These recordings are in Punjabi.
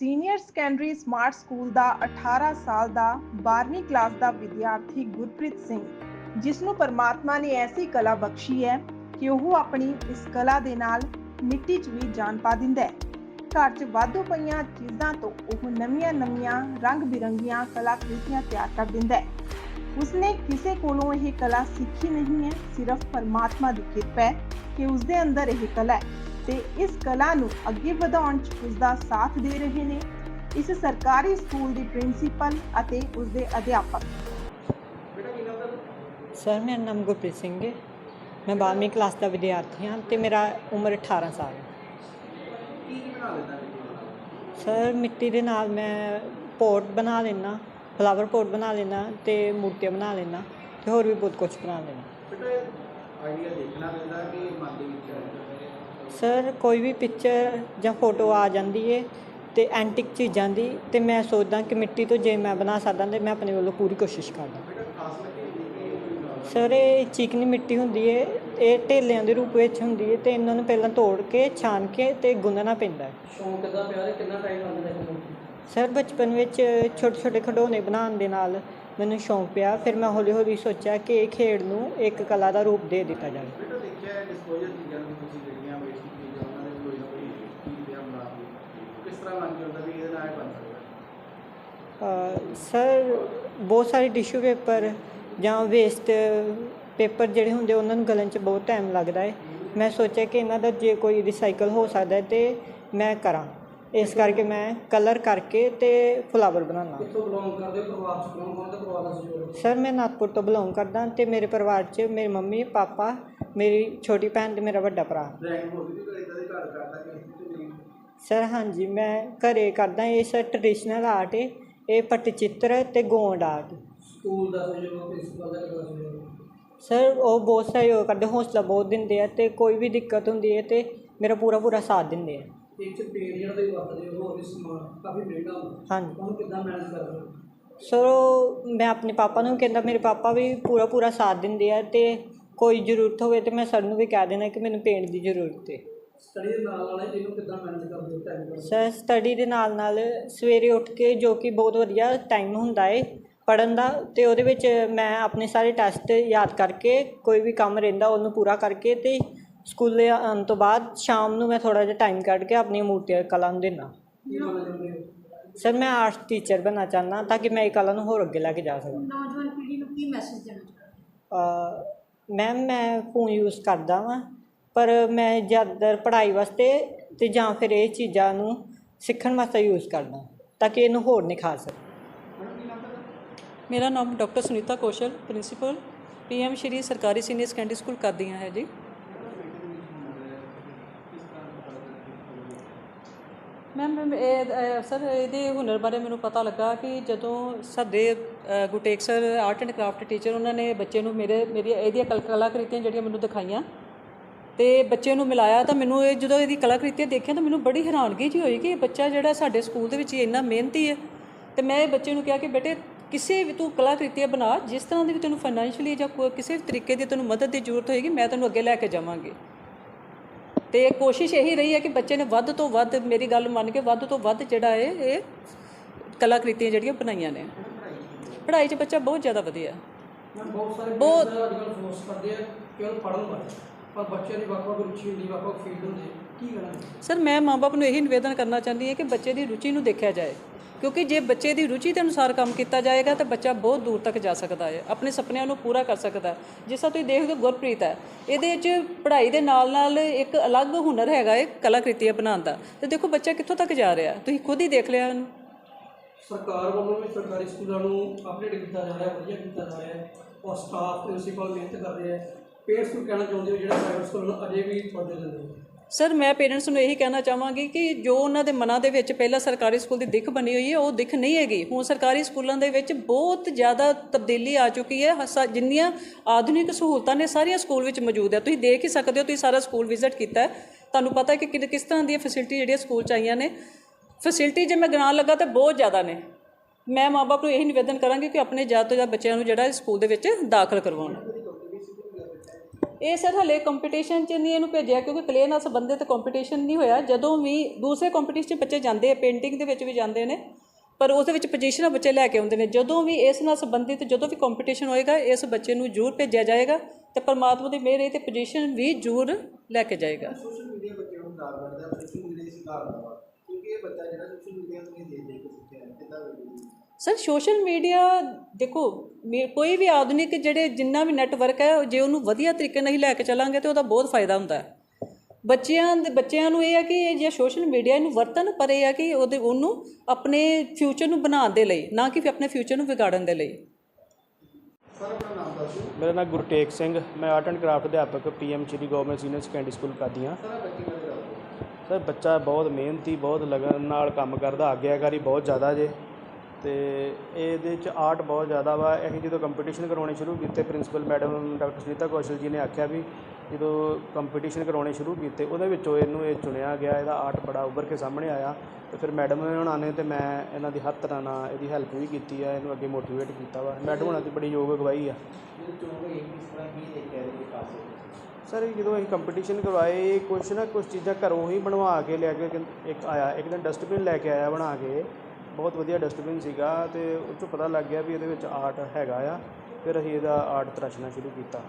ਸੀਨੀਅਰ ਸੈਕੰਡਰੀ ਸਮਾਰਟ ਸਕੂਲ ਦਾ 18 ਸਾਲ ਦਾ 12ਵੀਂ ਕਲਾਸ ਦਾ ਵਿਦਿਆਰਥੀ ਗੁਰਪ੍ਰੀਤ ਸਿੰਘ, ਜਿਸ ਨੂੰ ਪਰਮਾਤਮਾ ਨੇ ਐਸੀ ਕਲਾ ਬਖਸ਼ੀ ਹੈ ਕਿ ਉਹ ਆਪਣੀ ਇਸ ਕਲਾ ਦੇ ਨਾਲ ਮਿੱਟੀ 'ਚ ਵੀ ਜਾਨ ਪਾ ਦਿੰਦਾ ਹੈ। ਘਰ 'ਚ ਵਾਧੂ ਪਈਆਂ ਚੀਜ਼ਾਂ ਤੋਂ ਉਹ ਨਵੀਆਂ-ਨਵੀਆਂ ਰੰਗ-ਬਿਰੰਗੀਆਂ ਕਲਾਕ੍ਰਿਤੀਆਂ ਤਿਆਰ ਕਰ ਦਿੰਦਾ ਹੈ। ਉਸਨੇ ਕਿਸੇ ਕੋਲੋਂ ਇਹ ਕਲਾ ਸਿੱਖੀ ਨਹੀਂ ਹੈ, ਸਿਰਫ ਪਰਮਾਤਮਾ ਦੀ ਕਿਰਪਾ ਹੈ ਕਿ ਉਸਦੇ ਅੰਦਰ ਇਹ ਕਲਾ ਹੈ। ਤੇ ਇਸ ਕਲਾ ਨੂੰ ਅੱਗੇ ਵਧਾਉਣ 'ਚ ਉਸਦਾ ਸਾਥ ਦੇ ਰਹੇ ਨੇ। ਇਸ ਸਰਕਾਰੀ ਸਕੂਲ ਦੀ ਪ੍ਰਿੰਸੀਪਲ ਅਤੇ ਉਸਦੇ ਅਧਿਆਪਕ। ਸਰ ਮੇਰਾ ਨਾਮ ਗੁਰਪ੍ਰੀਤ ਸਿੰਘ ਹੈ। ਮੈਂ 12ਵੀਂ ਕਲਾਸ ਦਾ ਵਿਦਿਆਰਥੀ ਹਾਂ ਤੇ ਮੇਰਾ ਉਮਰ 18 ਸਾਲ ਹੈ। ਸਰ ਮਿੱਟੀ ਦੇ ਨਾਲ ਮੈਂ ਪੋਟ ਬਣਾ ਲੈਣਾ ਫਲਾਵਰ ਪੋਟ ਬਣਾ ਲੈਣਾ ਤੇ ਮੂਰਤੀਆਂ ਬਣਾ ਲੈਣਾ ਤੇ ਹੋਰ ਵੀ ਬਹੁਤ ਕੁਝ ਬਣਾ ਲੈਣਾ ਬੇਟਾ ਆਈਡੀਆ ਦੇਖਣਾ ਪੈਂਦਾ ਕਿ ਮਨ ਦੇ ਵਿੱਚ। ਸਰ ਕੋਈ ਵੀ ਪਿਕਚਰ ਜਾਂ ਫੋਟੋ ਆ ਜਾਂਦੀ ਏ ਤੇ ਐਂਟਿਕ ਚੀਜ਼ਾਂ ਦੀ ਤੇ ਮੈਂ ਸੋਚਦਾ ਕਿ ਮਿੱਟੀ ਤੋਂ ਜੇ ਮੈਂ ਬਣਾ ਸਕਦਾ ਤੇ ਮੈਂ ਆਪਣੇ ਵੱਲੋਂ ਪੂਰੀ ਕੋਸ਼ਿਸ਼ ਕਰਦਾ। ਸਰ ਇਹ ਚੀਕਨੀ ਮਿੱਟੀ ਹੁੰਦੀ ਏ ਇਹ ਢੇਲਿਆਂ ਦੇ ਰੂਪ ਵਿੱਚ ਹੁੰਦੀ ਏ ਤੇ ਇਹਨਾਂ ਨੂੰ ਪਹਿਲਾਂ ਤੋੜ ਕੇ ਛਾਣ ਕੇ ਤੇ ਗੁੰਨਣਾ ਪੈਂਦਾ ਹੈ ਸ਼ੌਂਕ ਕਿੱਦਾਂ ਪਿਆ ਤੇ ਕਿੰਨਾ ਟਾਈਮ ਲੱਗਦਾ ਇਹਨੂੰ ਸਰ ਬਚਪਨ ਵਿੱਚ ਛੋਟੇ ਛੋਟੇ ਖਿਡੌਣੇ ਬਣਾਉਣ ਦੇ ਨਾਲ ਮੈਨੂੰ ਸ਼ੌਂਕ ਪਿਆ ਫਿਰ ਮੈਂ ਹੌਲੀ ਹੌਲੀ ਸੋਚਿਆ ਕਿ ਇਹ ਖੇਡ ਨੂੰ ਇੱਕ ਕਲਾ ਦਾ ਰੂਪ ਦੇ ਦਿੱਤਾ ਜਾਵੇ ਬੇਟਾ ਦੇਖਿਆ ਡਿਸਪੋਜ਼ਲ ਚੀਜ਼ਾਂ ਨੂੰ ਤੁਸੀਂ ਜਿਹੜੀਆਂ ਵੇਸਟ ਚੀਜ਼ਾਂ ਉਹਨਾਂ ਦੇ ਕੋਈ ਨਾ ਕੋਈ ਚੀਜ਼ ਪਿਆ ਬਣਾ ਕੇ ਕਿਸ ਤਰ੍ਹਾਂ ਮਨ ਚ ਹੁੰਦਾ ਵੀ ਇਹਦੇ ਨਾਲ ਇਹ ਬਣ ਸਕਦਾ। ਅ, ਸਰ ਬਹੁਤ ਸਾਰੇ ਟਿਸ਼ੂ ਪੇਪਰ ਜਾਂ ਵੇਸਟ ਪੇਪਰ ਜਿਹੜੇ ਹੁੰਦੇ ਉਹਨਾਂ ਨੂੰ ਗਲਣ 'ਚ ਬਹੁਤ ਟਾਈਮ ਲੱਗਦਾ ਹੈ। ਮੈਂ ਸੋਚਿਆ ਕਿ ਇਹਨਾਂ ਦਾ ਜੇ ਕੋਈ ਰਿਸਾਈਕਲ ਹੋ ਸਕਦਾ ਤੇ ਮੈਂ ਕਰਾਂ। ਇਸ ਕਰਕੇ ਮੈਂ ਕਲਰ ਕਰਕੇ ਤੇ ਫਲਾਵਰ ਬਣਾਉਣਾ। ਕਿੱਥੋਂ ਬਿਲੋਂਗ ਕਰਦੇ? ਹੋ ਪਰਿਵਾਰ ਚ ਕੌਣ ਕੌਣ ਤੇ ਪਰਿਵਾਰ ਦਾ ਸਹਿਯੋਗ ਸਰ ਮੈਂ ਨਾਗਪੁਰ ਤੋਂ ਬਿਲੋਂਗ ਕਰਦਾ ਤੇ ਮੇਰੇ ਪਰਿਵਾਰ 'ਚ ਮੇਰੀ ਮੰਮੀ ਪਾਪਾ ਮੇਰੀ ਛੋਟੀ ਭੈਣ ਤੇ ਮੇਰਾ ਵੱਡਾ ਭਰਾ। ਸਰ ਹਾਂਜੀ ਮੈਂ ਘਰੇ ਕਰਦਾ ਇਹ ਸਰ ਟ੍ਰੈਡੀਸ਼ਨਲ ਆਰਟ ਹੈ ਇਹ ਪੱਟਚਿੱਤਰ ਤੇ ਗੋਂਡ ਆਰਟ ਸਕੂਲ ਦਾ ਸਹਿਯੋਗ ਪ੍ਰਿੰਸੀਪਲ ਦਾ ਸਹਿਯੋਗ ਸਰ ਉਹ ਬਹੁਤ ਸਹਿਯੋਗ ਕਰਦੇ ਹੌਸਲਾ ਬਹੁਤ ਦਿੰਦੇ ਆ ਤੇ ਕੋਈ ਵੀ ਦਿੱਕਤ ਹੁੰਦੀ ਹੈ ਤੇ ਮੇਰਾ ਪੂਰਾ ਪੂਰਾ ਸਾਥ ਦਿੰਦੇ ਆ। ਇੱਕ ਚ ਪੇੜ ਜਿਹੜਾ ਤੁਸੀਂ ਵਰਤਦੇ ਹੋ ਹੋਰ ਵੀ ਸਮਾਨ ਕਾਫੀ ਮਹਿੰਗਾ ਹੁੰਦਾ ਹਾਂਜੀ। ਉਹਨੂੰ ਕਿੱਦਾਂ ਮੈਨੇਜ ਕਰਦੇ ਹੋ? ਸਰ ਉਹ ਮੈਂ ਆਪਣੇ ਪਾਪਾ ਨੂੰ ਕਹਿੰਦਾ ਮੇਰੇ ਪਾਪਾ ਵੀ ਪੂਰਾ ਪੂਰਾ ਸਾਥ ਦਿੰਦੇ ਆ ਤੇ ਕੋਈ ਜ਼ਰੂਰਤ ਹੋਵੇ ਤੇ ਮੈਂ ਸਰ ਨੂੰ ਵੀ ਕਹਿ ਦੇਣਾ ਕਿ ਮੈਨੂੰ ਪੇਂਟ ਦੀ ਜ਼ਰੂਰਤ ਹੈ ਸਟੱਡੀ ਦੇ ਨਾਲ ਨਾਲ ਇਹਨੂੰ ਕਿੱਦਾਂ ਮੈਨੇਜ ਕਰਦੇ ਹੋ? ਟਾਈਮ ਦਾ ਸਰ ਸਟੱਡੀ ਦੇ ਨਾਲ ਨਾਲ ਸਵੇਰੇ ਉੱਠ ਕੇ ਜੋ ਕਿ ਬਹੁਤ ਵਧੀਆ ਟਾਈਮ ਹੁੰਦਾ ਹੈ ਪੜਨ ਦਾ ਤੇ ਉਹਦੇ ਵਿੱਚ ਮੈਂ ਆਪਣੇ ਸਾਰੇ ਟੈਸਟ ਯਾਦ ਕਰਕੇ ਕੋਈ ਵੀ ਕੰਮ ਰਹਿੰਦਾ ਉਹਨੂੰ ਪੂਰਾ ਕਰਕੇ ਤੇ ਸਕੂਲੇ ਆਉਣ ਤੋਂ ਬਾਅਦ ਸ਼ਾਮ ਨੂੰ ਮੈਂ ਥੋੜਾ ਜਿਹਾ ਟਾਈਮ ਕੱਢ ਕੇ ਆਪਣੀ ਮੂਰਤੀ ਕਲਾ ਨੂੰ ਹੋ? ਸਰ ਮੈਂ ਆਰਟ ਟੀਚਰ ਬਣਨਾ ਚਾਹੁੰਦਾ ਤਾਂ ਕਿ ਮੈਂ ਇਹ ਕਲਾ ਨੂੰ ਹੋਰ ਅੱਗੇ ਲੈ ਕੇ ਜਾ ਸਕਾਂ। ਨੌਜਵਾਨ ਪੀੜ੍ਹੀ ਨੂੰ ਕੀ ਮੈਸੇਜ ਦੇਣਾ ਚਾਹੁੰਦੇ ਮੈਮ ਮੈਂ ਫੋਨ ਯੂਜ਼ ਕਰਦਾ ਵਾਂ। ਪਰ ਮੈਂ ਜ਼ਿਆਦਾਤਰ ਪੜ੍ਹਾਈ ਵਾਸਤੇ ਅਤੇ ਜਾਂ ਫਿਰ ਇਹ ਚੀਜ਼ਾਂ ਨੂੰ ਸਿੱਖਣ ਵਾਸਤੇ ਯੂਜ਼ ਕਰਦਾ ਤਾਂ ਕਿ ਇਹਨੂੰ ਹੋਰ ਨਿਖਾਰ ਸਕਾਂ। ਮੇਰਾ ਨਾਮ doctor Sunita Kaushal principal PM Shri ਸਰਕਾਰੀ ਸੀਨੀਅਰ ਸੈਕੰਡਰੀ ਸਕੂਲ ਕਰਦੀਆਂ ਹੈ ਜੀ। ਮੈਮ ਇਹ ਅ, ਸਰ ਇਹਦੇ ਹੁਨਰ ਬਾਰੇ ਮੈਨੂੰ ਪਤਾ ਲੱਗਾ ਕਿ ਜਦੋਂ ਸਾਡੇ ਅ, Gurtek sir art and craft teacher ਉਹਨਾਂ ਨੇ ਬੱਚੇ ਨੂੰ ਮੇਰੇ ਮੇਰੀ ਇਹਦੀਆਂ ਕਲ- ਕਲਾਕ੍ਰਿਤੀਆਂ ਜਿਹੜੀਆਂ ਮੈਨੂੰ ਦਿਖਾਈਆਂ ਤੇ ਬੱਚੇ ਨੂੰ ਮਿਲਾਇਆ ਤਾਂ ਮੈਨੂੰ ਇਹ ਜਦੋਂ ਇਹਦੀ ਕਲਾਕ੍ਰਿਤੀਆਂ ਦੇਖੀਆਂ ਤਾਂ ਮੈਨੂੰ ਬੜੀ ਹੈਰਾਨਗੀ ਜੀ ਹੋਈ ਕਿ ਇਹ ਬੱਚਾ ਜਿਹੜਾ ਸਾਡੇ ਸਕੂਲ ਦੇ ਵਿੱਚ ਇੰਨਾ ਮਿਹਨਤੀ ਹੈ। ਤੇ ਮੈਂ ਇਹ ਬੱਚੇ ਨੂੰ ਕਿਹਾ ਕਿ ਬੇਟੇ ਕਿਸੇ ਵੀ ਤੂੰ ਕਲਾਕ੍ਰਿਤੀਆਂ ਬਣਾ ਜਿਸ ਤਰ੍ਹਾਂ ਦੀ ਵੀ ਤੈਨੂੰ ਫਾਈਨੈਂਸ਼ੀਅਲੀ ਜਾਂ ਕੋਈ ਕਿਸੇ ਵੀ ਤਰੀਕੇ ਦੀ ਤੈਨੂੰ ਮਦਦ ਦੀ ਜ਼ਰੂਰਤ ਹੋਏਗੀ ਮੈਂ ਤੈਨੂੰ ਅੱਗੇ ਲੈ ਕੇ ਜਾਵਾਂਗੀ। ਤੇ ਕੋਸ਼ਿਸ਼ ਇਹੀ ਰਹੀ ਹੈ ਕਿ ਬੱਚੇ ਨੇ ਵੱਧ ਤੋਂ ਵੱਧ ਮੇਰੀ ਗੱਲ ਮੰਨ ਕੇ ਵੱਧ ਤੋਂ ਵੱਧ ਜਿਹੜਾ ਹੈ ਇਹ ਕਲਾਕ੍ਰਿਤੀਆਂ ਜਿਹੜੀਆਂ ਬਣਾਈਆਂ ਨੇ। ਪੜ੍ਹਾਈ 'ਚ ਬੱਚਾ ਬਹੁਤ ਜ਼ਿਆਦਾ ਵਧੀਆ। ਬਹੁਤ ਸਾਰੇ ਬਹੁਤ- ਅੱਜ ਕੱਲ੍ਹ ਫੋਰਸ ਕਰਦੇ ਆ ਕਿ ਉਹ ਪੜ੍ਹਨ ਵਾਲੇ ਪਰ ਬੱਚਿਆਂ ਦੀ ਵੱਖ-ਵੱਖ ਰੁਚੀ ਹੁੰਦੀ ਵੱਖ-ਵੱਖ ਫੀਲਡ ਹੁੰਦੇ ਕੀ ਕਹਿਣਾ ਸਰ ਮੈਂ ਮਾਪੇ ਨੂੰ ਇਹੀ ਨਿਵੇਦਨ ਕਰਨਾ ਚਾਹੁੰਦੀ ਹਾਂ ਕਿ ਬੱਚੇ ਦੀ ਰੁਚੀ ਨੂੰ ਦੇਖਿਆ ਜਾਏ। ਕਿਉਂਕਿ ਜੇ ਬੱਚੇ ਦੀ ਰੁਚੀ ਦੇ ਅਨੁਸਾਰ ਕੰਮ ਕੀਤਾ ਜਾਏਗਾ ਤਾਂ ਬੱਚਾ ਬਹੁਤ ਦੂਰ ਤੱਕ ਜਾ ਸਕਦਾ ਹੈ ਆਪਣੇ ਸੁਪਨਿਆਂ ਨੂੰ ਪੂਰਾ ਕਰ ਸਕਦਾ ਹੈ। ਜਿਸ ਤਰ੍ਹਾਂ ਤੁਸੀਂ ਦੇਖਦੇ ਹੋ ਗੁਰਪ੍ਰੀਤ ਹੈ ਇਹਦੇ 'ਚ ਪੜ੍ਹਾਈ ਦੇ ਨਾਲ ਨਾਲ ਇੱਕ ਅਲੱਗ ਹੁਨਰ ਹੈਗਾ ਹੈ ਕਲਾਕ੍ਰਿਤੀਆਂ ਬਣਾਉਣ ਦਾ। ਤੇ ਦੇਖੋ ਬੱਚਾ ਕਿੱਥੋਂ ਤੱਕ ਜਾ ਰਿਹਾ? ਤੁਸੀਂ ਖੁਦ ਹੀ ਦੇਖ ਲਿਆ ਇਹਨੂੰ। ਸਰਕਾਰ ਵੱਲੋਂ ਵੀ ਸਰਕਾਰੀ ਸਕੂਲਾਂ ਨੂੰ ਅਪਡੇਟ ਕੀਤਾ ਜਾ ਰਿਹਾ ਵਧੀਆ ਕੀਤਾ ਜਾ ਰਿਹਾ ਹੈ ਔਰ ਸਟਾਫ ਪ੍ਰਿੰਸੀਪਲ ਮਿਹਨਤ ਕਰ ਰਹੇ ਆ ਪੇਰੈਂਟਸ ਨੂੰ ਕਹਿਣਾ ਚਾਹੁੰਦੇ ਹੋ ਜਿਹੜੇ ਪ੍ਰਾਈਵੇਟ ਸਕੂਲਾਂ ਅਜੇ ਵੀ ਤੁਹਾਡੇ ਦਿੰਦੇ ਸਰ ਮੈਂ ਪੇਰੈਂਟਸ ਨੂੰ ਇਹੀ ਕਹਿਣਾ ਚਾਹਾਂਗੀ ਕਿ ਜੋ ਉਹਨਾਂ ਦੇ ਮਨਾਂ ਦੇ ਵਿੱਚ ਪਹਿਲਾਂ ਸਰਕਾਰੀ ਸਕੂਲ ਦੀ ਦਿੱਖ ਬਣੀ ਹੋਈ ਹੈ, ਉਹ ਦਿੱਖ ਨਹੀਂ ਹੈਗੀ। ਹੁਣ ਸਰਕਾਰੀ ਸਕੂਲਾਂ ਦੇ ਵਿੱਚ ਬਹੁਤ ਜ਼ਿਆਦਾ ਤਬਦੀਲੀ ਆ ਚੁੱਕੀ ਹੈ। ਹਸਾ- ਜਿੰਨੀਆਂ ਆਧੁਨਿਕ ਸਹੂਲਤਾਂ ਨੇ ਸਾਰੀਆਂ ਸਕੂਲ ਵਿੱਚ ਮੌਜੂਦ ਹੈ। ਤੁਸੀਂ ਦੇਖ ਹੀ ਸਕਦੇ ਹੋ, ਤੁਸੀਂ ਸਾਰਾ ਸਕੂਲ ਵਿਜ਼ਿਟ ਕੀਤਾ ਹੈ। ਤੁਹਾਨੂੰ ਪਤਾ ਹੈ ਕਿ ਕਿ- ਕਿਸ ਤਰ੍ਹਾਂ ਦੀਆਂ ਫੈਸਿਲਿਟੀ ਜਿਹੜੀਆਂ ਸਕੂਲ ਚ ਆਈਆਂ ਨੇ। ਫੈਸਿਲਿਟੀ ਜੇ ਮੈਂ ਗਿਣਾਉਣ ਲੱਗਾ ਤਾਂ ਬਹੁਤ ਜ਼ਿਆਦਾ ਨੇ। ਮੈਂ ਮਾਪੇ ਨੂੰ ਇਹੀ ਨਿਵੇਦਨ ਕਰਾਂਗੀ ਕਿ ਆਪਣੇ ਜ਼ਿਆਦਾ ਤੋਂ ਜ਼ਿਆਦਾ ਬੱਚਿਆਂ ਨੂੰ ਜਿਹੜਾ ਸਕੂਲ ਦੇ ਵਿੱਚ ਦਾਖਲ ਕਰਵਾਉਣ। ਇਹ ਸਰ ਹਲੇ ਕੰਪੀਟੀਸ਼ਨ 'ਚ ਨਹੀਂ ਇਹਨੂੰ ਭੇਜਿਆ ਕਿਉਂਕਿ ਕਲੇ ਨਾਲ ਸੰਬੰਧਿਤ ਕੰਪੀਟੀਸ਼ਨ ਨਹੀਂ ਹੋਇਆ। ਜਦੋਂ ਵੀ ਦੂਸਰੇ ਕੰਪੀਟੀਸ਼ਨ 'ਚ ਬੱਚੇ ਜਾਂਦੇ ਆ ਪੇਂਟਿੰਗ ਦੇ ਵਿੱਚ ਵੀ ਜਾਂਦੇ ਨੇ, ਪਰ ਉਹਦੇ ਵਿੱਚ ਪੋਜੀਸ਼ਨਾਂ ਬੱਚੇ ਲੈ ਕੇ ਆਉਂਦੇ ਨੇ। ਜਦੋਂ ਵੀ ਇਸ ਨਾਲ ਸੰਬੰਧਿਤ ਜਦੋਂ ਵੀ ਕੰਪੀਟੀਸ਼ਨ ਹੋਏਗਾ, ਇਸ ਬੱਚੇ ਨੂੰ ਜ਼ਰੂਰ ਭੇਜਿਆ ਜਾਏਗਾ ਤੇ ਪਰਮਾਤਮਾ ਦੀ ਮਿਹਰ ਇਹ ਤੇ ਪੋਜੀਸ਼ਨ ਵੀ ਜ਼ਰੂਰ ਲੈ ਕੇ ਜਾਏਗਾ। ਸੋਸ਼ਲ ਮੀਡੀਆ ਬੱਚਿਆਂ ਨੂੰ ਖਰਾਬ ਕਰਦਾ ਹੈ ਸੋਸ਼ਲ ਮੀਡੀਆ ਦੀ। ਕਿਉਂਕਿ ਇਹ ਬੱਚਾ ਜਿਹੜਾ ਸੋਸ਼ਲ ਮੀਡੀਆ ਤੋਂ ਹੀ ਦੇਖ ਦੇਖ ਕੇ ਸਿੱਖਿਆ ਹੈ ਕਿੱਦਾਂ ਵੇਖਦੇ ਸਰ ਸੋਸ਼ਲ ਮੀਡੀਆ ਦੇਖੋ ਮੇ- ਕੋਈ ਵੀ ਆਧੁਨਿਕ ਜਿਹੜੇ ਜਿੰਨਾ ਵੀ ਨੈਟਵਰਕ ਹੈ ਜੇ ਉਹਨੂੰ ਵਧੀਆ ਤਰੀਕੇ ਨਾਲ ਹੀ ਲੈ ਕੇ ਚੱਲਾਂਗੇ ਤੇ ਉਹਦਾ ਬਹੁਤ ਫਾਇਦਾ ਹੁੰਦਾ ਹੈ। ਬੱਚਿਆਂ ਦੇ ਬੱਚਿਆਂ ਨੂੰ ਇਹ ਹੈ ਕਿ ਇਹ ਜੇ ਸੋਸ਼ਲ ਮੀਡੀਆ ਇਹਨੂੰ ਵਰਤਣ ਪਰ ਇਹ ਹੈ ਕਿ ਉਹਦੇ ਉਹਨੂੰ ਆਪਣੇ ਫਿਊਚਰ ਨੂੰ ਬਣਾਉਣ ਦੇ ਲਈ ਨਾ ਕਿ ਆਪਣੇ ਫਿਊਚਰ ਨੂੰ ਵਿਗਾੜਨ ਦੇ ਲਈ। ਸਰ ਆਪਣਾ ਨਾਮ ਦੱਸੋ। ਮੇਰਾ ਨਾਮ ਗੁਰਟੇਕ ਸਿੰਘ ਮੈਂ ਆਰਟ ਐਂਡ ਕਰਾਫਟ ਅਧਿਆਪਕ PM Shri government senior secondary school Qadian. Sir, ਬੱਚਾ ਬਹੁਤ ਮਿਹਨਤੀ, ਬਹੁਤ ਲਗਨ ਨਾਲ ਕੰਮ ਕਰਦਾ, ਆਗਿਆਕਾਰੀ ਬਹੁਤ ਜ਼ਿਆਦਾ ਜੇ। ਅਤੇ ਇਹਦੇ ਚ ਆਰਟ ਬਹੁਤ ਜ਼ਿਆਦਾ ਵਾ। ਅਸੀਂ ਜਦੋਂ ਕੰਪੀਟੀਸ਼ਨ ਕਰਾਉਣੇ ਸ਼ੁਰੂ ਕੀਤੇ principal madam doctor Sunita Kaushal ji ਨੇ ਆਖਿਆ ਵੀ ਜਦੋਂ ਕੰਪੀਟੀਸ਼ਨ ਕਰਾਉਣੇ ਸ਼ੁਰੂ ਕੀਤੇ, ਉਹਦੇ ਵਿੱਚੋਂ ਇਹਨੂੰ ਇਹ ਚੁਣਿਆ ਗਿਆ, ਇਹਦਾ ਆਰਟ ਬੜਾ ਉੱਭਰ ਕੇ ਸਾਹਮਣੇ ਆਇਆ। ਤੇ ਫਿਰ ਮੈਡਮ ਉਹਨਾਂ ਨੇ ਤੇ ਮੈਂ ਇਹਨਾਂ ਦੀ ਹਰ ਤਰ੍ਹਾਂ ਨਾਲ ਇਹਦੀ ਹੈਲਪ ਵੀ ਕੀਤੀ ਆ, ਇਹਨੂੰ ਅੱਗੇ ਮੋਟੀਵੇਟ ਕੀਤਾ ਵਾ। ਮੈਡਮ ਉਹਨਾਂ ਦੀ ਬੜੀ ਯੋਗ ਅਗਵਾਈ ਆ। ਸਰ ਜਦੋਂ ਅਸੀਂ ਕੰਪੀਟੀਸ਼ਨ ਕਰਵਾਏ ਕੁਛ ਨਾ ਕੁਛ ਚੀਜ਼ਾਂ ਘਰੋਂ ਹੀ ਬਣਵਾ ਕੇ ਲਿਆ ਕੇ ਇੱਕ ਆਇਆ। ਇੱਕ ਦਿਨ ਡਸਟਬਿਨ ਲੈ ਕੇ ਆਇਆ ਬਣਾ ਕੇ। ਬਹੁਤ ਵਧੀਆ ਡਸਟਬਿਨ ਸੀਗਾ ਤੇ ਉਹ 'ਚੋਂ ਪਤਾ ਲੱਗ ਗਿਆ ਵੀ ਇਹਦੇ ਵਿੱਚ ਆਰਟ ਹੈਗਾ ਆ। ਫਿਰ ਅਸੀਂ ਇਹਦਾ ਆਰਟ ਤਰਾਸ਼ਣਾ ਸ਼ੁਰੂ ਕੀਤਾ।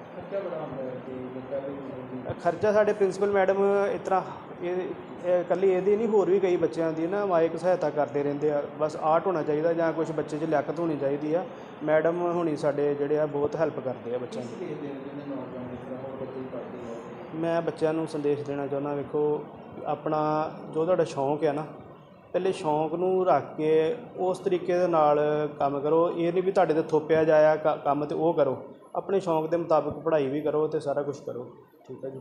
ਖਰਚਾ ਸਾਡੇ ਪ੍ਰਿੰਸੀਪਲ ਮੈਡਮ ਇਸ ਤਰ੍ਹਾਂ ਇਹ ਇਹ ਇਕੱਲੀ ਇਹਦੀ ਨਹੀਂ ਹੋਰ ਵੀ ਕਈ ਬੱਚਿਆਂ ਦੀ ਨਾ ਮਾਇਕ ਸਹਾਇਤਾ ਕਰਦੇ ਰਹਿੰਦੇ ਆ। ਬਸ ਆਰਟ ਹੋਣਾ ਚਾਹੀਦਾ ਜਾਂ ਕੁਝ ਬੱਚੇ 'ਚ ਲਿਆਕਤ ਹੋਣੀ ਚਾਹੀਦੀ ਆ। ਮੈਡਮ ਹੁਣੀ ਸਾਡੇ ਜਿਹੜੇ ਆ ਬਹੁਤ ਹੈਲਪ ਕਰਦੇ ਆ ਬੱਚਿਆਂ ਦੀ ਦੇਖਦੇ ਨੇ ਜਿਹਨੇ ਨੌਜਵਾਨ ਜਿਸ ਤਰ੍ਹਾਂ ਹੋਰ ਬੱਚੇ ਪੜ੍ਹਦੇ ਆ ਮੈਂ ਬੱਚਿਆਂ ਨੂੰ ਸੰਦੇਸ਼ ਦੇਣਾ ਚਾਹੁੰਦਾ, ਵੇਖੋ, ਆਪਣਾ ਜੋ ਤੁਹਾਡਾ ਸ਼ੌਂਕ ਹੈ ਨਾ, ਪਹਿਲੇ ਸ਼ੌਂਕ ਨੂੰ ਰੱਖ ਕੇ ਉਸ ਤਰੀਕੇ ਦੇ ਨਾਲ ਕੰਮ ਕਰੋ। ਇਹ ਨਹੀਂ ਵੀ ਤੁਹਾਡੇ ਤੇ ਥੋਪਿਆ ਜਾਇਆ ਕ- ਕੰਮ ਤੇ ਉਹ ਕਰੋ। ਆਪਣੇ ਸ਼ੌਂਕ ਦੇ ਮੁਤਾਬਕ ਪੜ੍ਹਾਈ ਵੀ ਕਰੋ ਤੇ ਸਾਰਾ ਕੁਝ ਕਰੋ। ਠੀਕ ਹੈ ਜੀ।